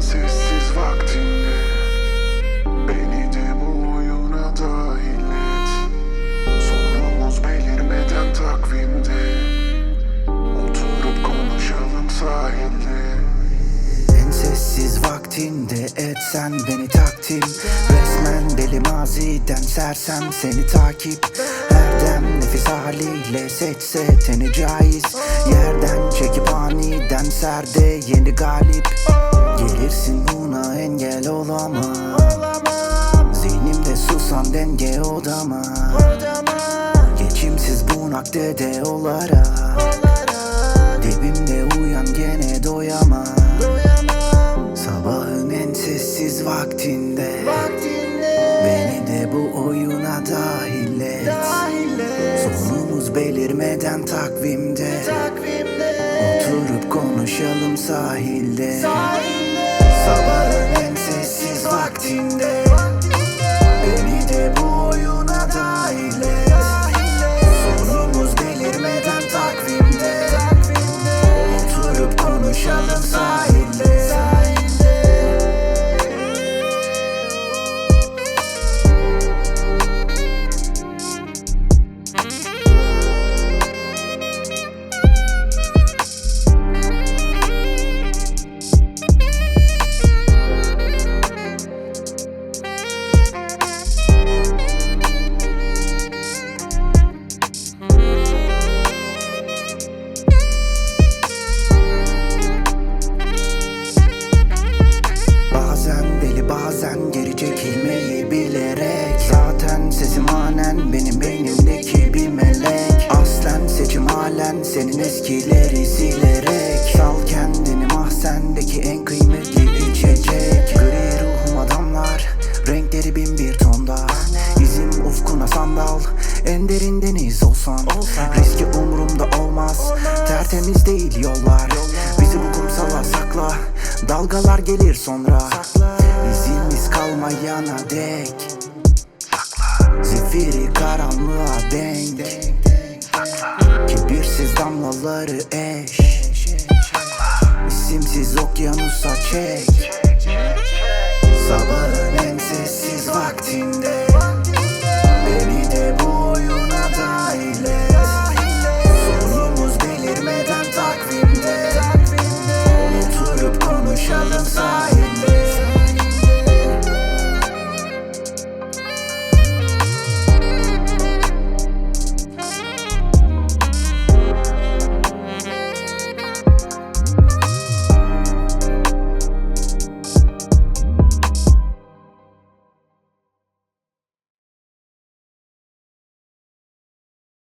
sessiz vaktinde Beni de bu oyuna dahil et. Sonumuz belirmeden takvimde Oturup konuşalım sahilde. En sessiz vaktinde etsen beni takdim Resmen deli maziden sersem seni takip. Her dem nefis haliyle seçse teni caiz. Yerden çekip aniden serde yeni galip Gelirsin buna engel olamam. Zihnimde susan denge odama. Geçimsiz bunak dede olarak Dibimde uyan gene doyamam. Sabahın en sessiz vaktinde. Beni de bu oyuna dahil et. Sonumuz belirmeden takvimde. Oturup konuşalım sahilde Sabahın en sessiz eskileri silerek Sal kendini mahzendeki en kıymetli içecek. Gri ruhum adamlar renkleri bin bir tonda. Yüzüm ufkuna sandal en derin deniz olsan. Riski umurumda olmaz tertemiz değil yollar. Bizi bu kumsala sakla dalgalar gelir sonra. İzimiz kalmayana dek. Zifiri karanlığa denk Kibirsiz damlaları eş. İsimsiz okyanusa çek